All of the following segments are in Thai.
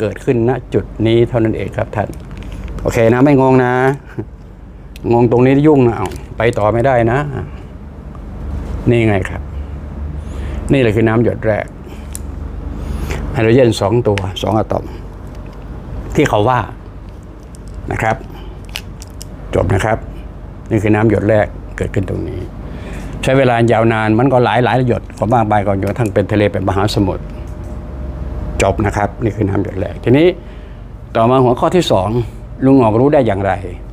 เกิดขึ้นณจุดนี้เท่านั้นเองครับท่าน โอเคนะไม่งงนะ งงตรงนี้ยุ่งนะเอาไปต่อไม่ได้นะ นี่ไงครับ นี่แหละคือน้ำหยดแรกไฮโดรเจนสองตัวสองอะตอม ที่เขาว่านะครับ จบนะครับ นี่คือน้ำหยดแรกเกิดขึ้นตรงนี้ ใช้เวลายาวนานมันก็หลายหลายหยดก็มากไปก่อนจนกระทั่งเป็นทะเลเป็นมหาสมุทร จบนะครับนี่คือน้ำหยดแรกทีนี้ต่อมาหัวข้อที่สองลุงออกรู้ได้อย่างไร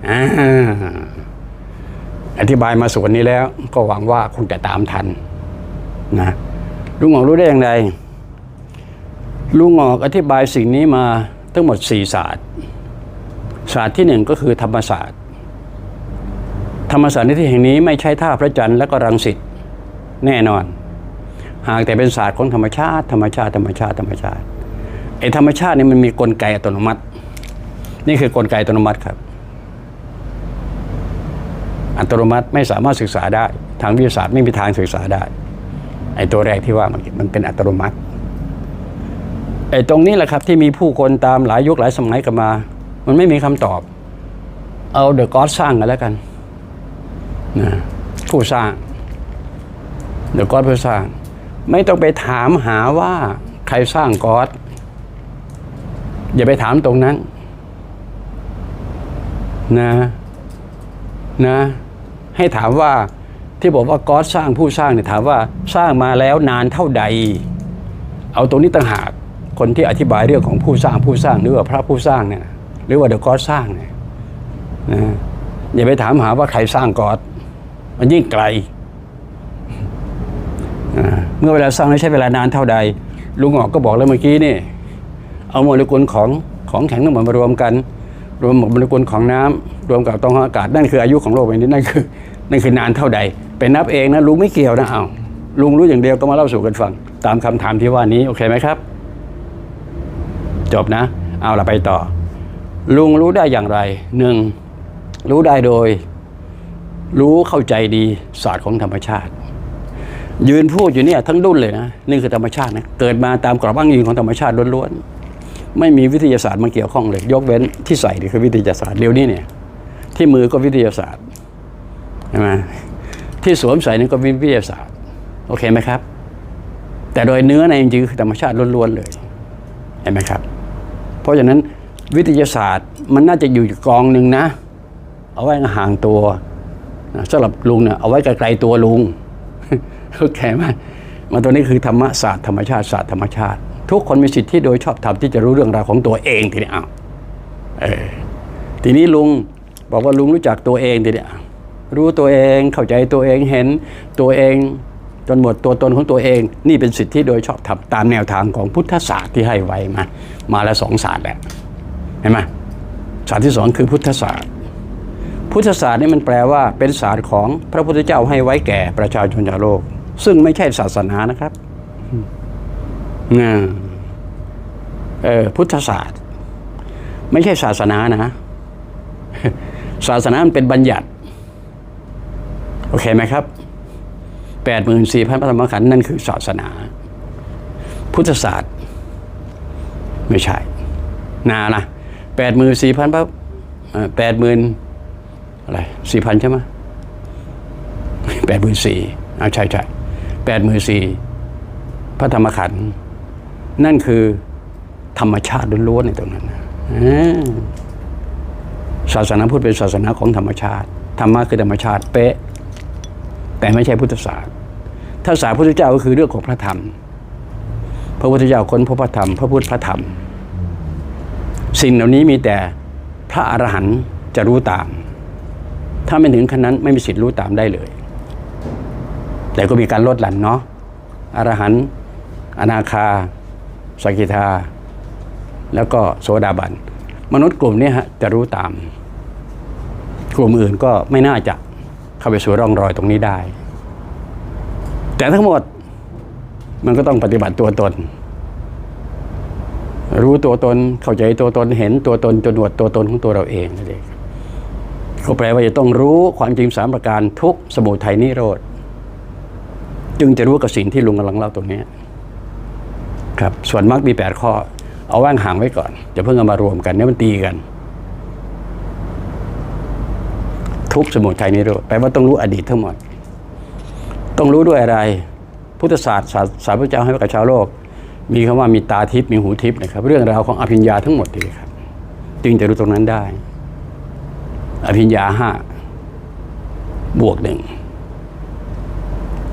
ออธิบายมาส่วนนี้แล้ว ก็หวังว่าคงจะตามทันนะลุงออกรู้ได้อย่างไร ลุงออกอธิบายสิ่งนี้มาทั้งหมดสี่ศาสตร์ ศาสตร์ที่หนึ่งก็คือธรรมศาสตร์ ธรรมศาสตร์ในที่แห่งนี้ไม่ใช่ท่าพระจันทร์และก็รังสิตแน่นอน หากแต่เป็นศาสตร์ของธรรมชาติ ธรรมชาติ ธรรมชาติ ธรรมชาติ ไอ้ธรรมชาตินี่มันมีกลไกอัตโนมัติ นี่คือกลไกอัตโนมัติครับ อัตโนมัติไม่สามารถศึกษาได้ ทางวิทยาศาสตร์ไม่มีทางศึกษาได้ ไอ้ตัวแรกที่ว่ามันมันเป็นอัตโนมัติ ไอ้ตรงนี้แหละครับที่มีผู้คนตามหลายยุคหลายสมัยกันมา มันไม่มีคำตอบ เอาเดอะกอสสร้างกันแล้วกันนะผู้สร้างเดอะกอสผู้สร้าง ไม่ต้องไปถามหาว่าใครสร้างกอสอย่าไปถามตรงนั้น นะนะ ให้ถามว่าที่บอกว่ากอสสร้างผู้สร้างเนี่ยถามว่าสร้างมาแล้วนานเท่าใด เอาตรงนี้ต่างหากคนที่อธิบายเรื่องของผู้สร้างผู้สร้างหรือว่าพระผู้สร้างเนี่ยหรือว่าเดอะกอสสร้างเนี่ยนะอย่าไปถามหาว่าใครสร้างกอสมันยิ่งไกล มื่อเวลาสร้างแล้วใช้เวลานานเท่าใด ลุงออกก็บอกแล้วเมื่อกี้นี่ เอาโมเลกุลของของแข็งทั้งหมดมารวมกัน รวมโมเลกุลของน้ำรวมกับตองอากาศนั่นคืออายุของโลกใบนี้นั่นคือนั่นคือนานเท่าใดเป็นนับเองนะลุงไม่เกี่ยวนะเอาลุงรู้อย่างเดียวก็มาเล่าสู่กันฟังตามคำถามที่ว่านี้โอเคไหมครับ จบนะ เอาละไปต่อ ลุงรู้ได้อย่างไรหนึ่งรู้ได้โดย รู้เข้าใจดีศาสตร์ของธรรมชาติ ยืนพูดอยู่เนี่ยทั้งดุนเลยนะนี่คือธรรมชาตินะเกิดมาตามกรอบอ้างอิงของธรรมชาติล้วนๆไม่มีวิทยาศาสตร์มาเกี่ยวข้องเลย ยกเว้นที่ใส่นี่คือวิทยาศาสตร์เดี๋ยวนี้เนี่ยที่มือก็วิทยาศาสตร์ใช่ไหมที่สวมใส่นี่ก็วิทยาศาสตร์ โอเคไหมครับ แต่โดยเนื้อในจริงๆคือธรรมชาติล้วนๆเลยเห็นไหมครับ เพราะฉะนั้นวิทยาศาสตร์มันน่าจะอยู่กองหนึ่งนะ เอาไว้ห่างตัวสำหรับลุงเนี่ยเอาไว้ไกลๆตัวลุง โอเคไหมมันตัวนี้คือธรรมศาสตร์ธรรมชาติศาสตร์ธรรมชาติ ทุกคนมีสิทธิโดยชอบธรรมที่จะรู้เรื่องราวของตัวเองทีนี้อ้าวเออทีนี้ลุงบอกว่าลุงรู้จักตัวเองทีนี้รู้ตัวเองเข้าใจตัวเองเห็นตัวเองจนหมดตัวตนของตัวเอง นี่เป็นสิทธิโดยชอบธรรมตามแนวทางของพุทธศาสตร์ที่ให้ไว้มามาแล้วสองศาสตร์แหละเห็นไหมศาสตร์ที่สองคือพุทธศาสตร์ พุทธศาสตร์นี่มันแปลว่าเป็นศาสตร์ของพระพุทธเจ้าให้ไว้แก่ประชาชนชาวโลก ซึ่งไม่ใช่ศาสนานะครับนะเออพุทธศาสตร์ ไม่ใช่ศาสนานะ ศาสนามันเป็นบัญญัติ โอเคไหมครับแปดหมื่นสี่พันพระธรรมขันธ์นั่นคือศาสนา พุทธศาสตร์ ไม่ใช่ นานะแปดหมื่นสี่พันพระแปดหมื่นอะไรสี่พันใช่ไหมแปดหมื่นสี่เอาใช่ใช่ แปดหมื่นสี่พระธรรมขันธ์นั่นคือธรรมชาติล้วนๆในตรงนั้นศาสนาพุทธเป็นศาสนาของธรรมชาติ ธรรมะคือธรรมชาติเป๊ะ แต่ไม่ใช่พุทธศาสตร์ ถ้าศาสตร์พุทธเจ้าก็คือเรื่องของพระธรรม พระพุทธเจ้าค้นพบพระธรรม พระพุทธพระธรรม สิ่งเหล่านี้มีแต่พระอรหันต์จะรู้ตาม ถ้าไม่ถึงขั้นนั้นไม่มีสิทธิ์รู้ตามได้เลย แต่ก็มีการลดหลั่นเนาะอรหันต์อนาคาสกิทา แล้วก็โสดาบัน มนุษย์กลุ่มนี้ฮะจะรู้ตาม กลุ่มอื่นก็ไม่น่าจะเข้าไปสู่ร่องรอยตรงนี้ได้ แต่ทั้งหมดมันก็ต้องปฏิบัติตัวตน รู้ตัวตนเข้าใจตัวตนเห็นตัวตนจนหนวดตัวตนของตัวเราเองนั่นเองก็แปลว่าจะต้องรู้ความจริงสามประการทุกสมุทัยนิโรธ จึงจะรู้กับสิ่งที่ลุงกำลังเล่าตรงนี้ครับส่วนมรรคมีแปดข้อ เอาว่างห่างไว้ก่อนอย่าเพิ่งเอามารวมกันเนี่ยมันตีกัน ทุกสมุทัยนิโรธแปลว่าต้องรู้อดีตทั้งหมด ต้องรู้ด้วยอะไร พุทธศาสตร์ศาสตร์ศาสตร์พระเจ้าให้กับชาวโลก มีคำว่ามีตาทิพย์มีหูทิพย์นะครับ เรื่องราวของอภิญญาทั้งหมดเลยครับ จึงจะรู้ตรงนั้นได้ อภิญญาห้าบวกหนึ่ง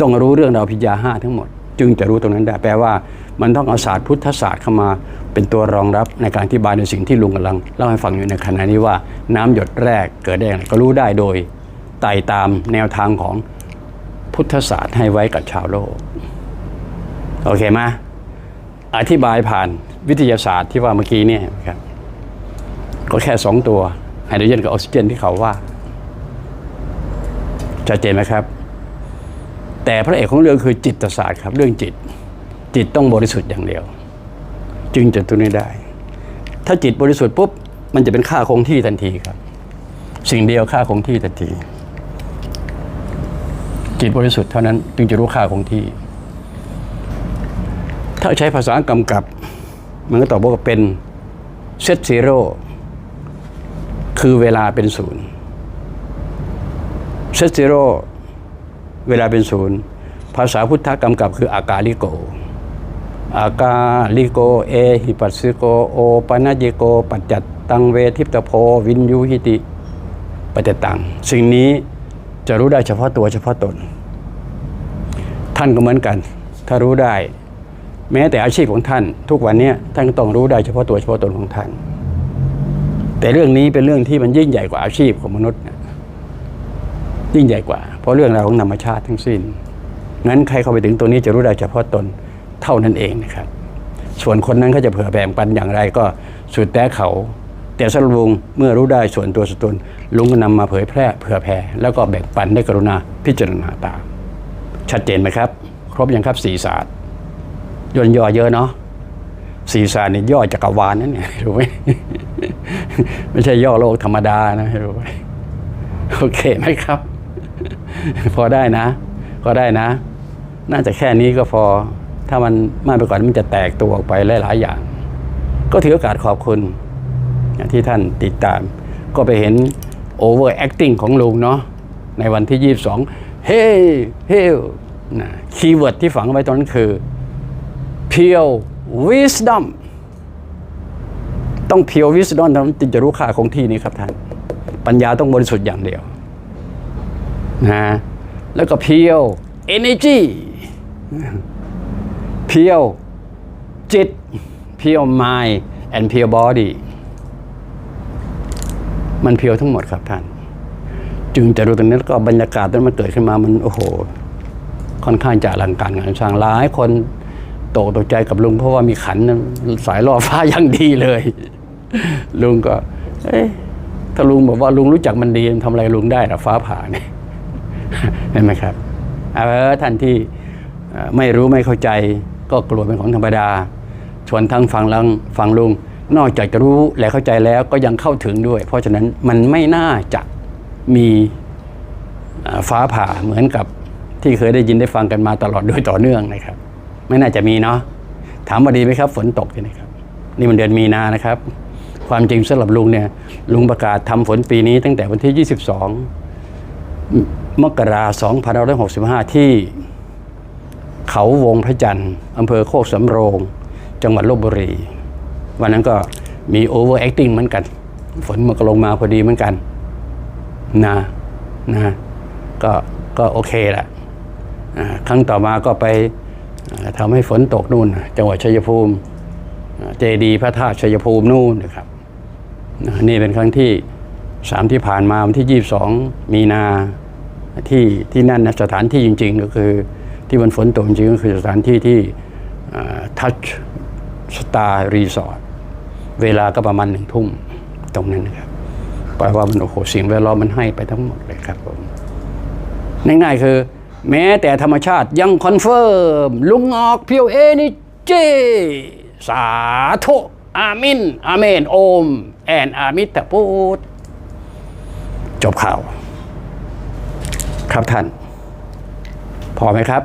ต้องรู้เรื่องราวอภิญญาห้าทั้งหมด จึงจะรู้ตรงนั้นได้แปลว่ามันต้องเอาศาสตร์พุทธศาสตร์เข้ามา เป็นตัวรองรับในการอธิบายในสิ่งที่ลุงกำลังเล่าให้ฟังอยู่ในขณะนี้ว่าน้ำหยดแรกเกิดได้อย่างไรก็รู้ได้โดยไต่ตามแนวทางของพุทธศาสตร์ให้ไว้กับชาวโลกโอเคไหมอธิบายผ่านวิทยาศาสตร์ที่ว่าเมื่อกี้เนี่ยครับก็แค่สองตัวไฮโดรเจนกับออกซิเจนที่เขาว่าชัดเจนไหมครับ แต่พระเอกของเรื่องคือจิตศาสตร์ครับ เรื่องจิต จิตต้องบริสุทธิ์อย่างเดียว จึงจะตัวนี้ได้ ถ้าจิตบริสุทธิ์ปุ๊บมันจะเป็นค่าคงที่ทันทีครับ สิ่งเดียวค่าคงที่ทันที จิตบริสุทธิ์เท่านั้น จึงจะรู้ค่าคงที่ ถ้าใช้ภาษากำกับ มันก็ตอบว่าเป็นเซตซีโร่คือเวลาเป็นศูนย์เซตซีโร่ เวลาเป็นศูนย์ ภาษาพุทธกำกับคืออากาลิโก อากาลิโก เอหิปัสสิโก โอปนัญญิโก ปัจจัตตังเวทิปตโพวินยูหิติ ปัจจตัง สิ่งนี้จะรู้ได้เฉพาะตัวเฉพาะตน ท่านก็เหมือนกัน ถ้ารู้ได้ แม้แต่อาชีพของท่าน ทุกวันนี้ท่านก็ต้องรู้ได้เฉพาะตัวเฉพาะตนของท่าน แต่เรื่องนี้เป็นเรื่องที่มันยิ่งใหญ่กว่าอาชีพของมนุษย์นะยิ่งใหญ่กว่า ราะเรื่องราวของธรรมชาติทั้งสิ้นงั้นใครเข้าไปถึงตัวนี้จะรู้ได้เฉพาะตนเท่านั้นเองนะครับ ส่วนคนนั้นเขาจะเผื่อแบ่งปันอย่างไรก็สุดแต่เขา แต่สรุงเมื่อรู้ได้ส่วนตัวสตนลุงก็นำมาเผยแพร่เผื่อแผ่แล้วก็แบ่งปันได้กรุณาพิจารณาตามชัดเจนไหมครับ ครบยังครับสี่ศาสตร์ย่นย่อเยอะเนาะสี่ศาสตร์นี่ย่อจักรวาลนั่นเนี่ยรู้ไหมไม่ใช่ย่อโลกธรรมดานะรู้ไหมโอเคไหมครับ พอได้นะก็ได้นะ น่าจะแค่นี้ก็พอ ถ้ามันมากไปกว่านี้มันจะแตกตัวออกไปหลายๆอย่าง ก็ถือโอกาสขอบคุณที่ท่านติดตาม ก็ไปเห็น over acting ของลุงเนาะในวันที่ 22 เฮ้ เฮ้นะคีย์เวิร์ดที่ฝังไว้ตรงนั้นคือ pure wisdom ต้อง pure wisdom เท่านั้นจึงจะรู้ค่าของที่นี้ครับท่าน ปัญญาต้องบริสุทธิ์อย่างเดียว นะแล้วก็ pure energy pure จิต pure mind and pure body มันเพียวทั้งหมดครับท่าน จึงจะรู้ตรงนี้แล้วก็บรรยากาศนั้นมันเกิดขึ้นมามันโอ้โห ค่อนข้างจะอลังการงานสร้างหลายคนตกตกใจกับลุงเพราะว่ามีขันสายล่อฟ้าอย่างดีเลย ลุงก็ เอ๊ะถ้าลุงบอกว่าลุงรู้จักมันดีทำอะไรลุงได้หรอฟ้าผ่าเนี่ย เห็นไหมครับเออท่านที่ไม่รู้ไม่เข้าใจก็กลัวเป็นของธรรมดา ชวนทั้งฟังลังฟังลุง นอกจากจะรู้และเข้าใจแล้วก็ยังเข้าถึงด้วย เพราะฉะนั้นมันไม่น่าจะมีฟ้าผ่าเหมือนกับที่เคยได้ยินได้ฟังกันมาตลอดโดยต่อเนื่องนะครับ ไม่น่าจะมีเนาะถามว่าดีไหมครับ ฝนตกใช่ไหมครับ นี่มันเดือนมีนานะครับ ความจริงสำหรับลุงเนี่ยลุงประกาศทำฝนปีนี้ตั้งแต่วันที่ 22 มกราคม2565ที่เขาวงพระจันทร์อำเภอโคกสำโรง จังหวัดลบบุรี วันนั้นก็มีโอเวอร์แอคติ้งเหมือนกัน ฝนมันก็ลงมาพอดีเหมือนกันนะนะก็ก็โอเคแหละอ่าครั้งต่อมาก็ไปทำให้ฝนตกนู่น จังหวัดชัยภูมิเจดีพระธาตุชัยภูมินู่นนะครับนี่เป็นครั้งที่สามที่ผ่านมาวันที่ 22 มีนา ที่ที่นั่นนะสถานที่จริง ๆ ก็คือที่มันฝนตกจริงๆก็คือสถานที่ที่ทัชสตาร์รีสอร์ทเวลาก็ประมาณหนึ่งทุ่มตรงนั้นนะครับแปลว่ามันโอ้โหสิ่งแวดล้อมมันให้ไปทั้งหมดเลยครับผมง่ายๆคือ แม้แต่ธรรมชาติยังคอนเฟิร์มลุงออกเพียวเอนี่เจ สาธุอามินอาเมนโอม แอนอามิตรพูดจบข่าว ครับท่าน พอไหมครับ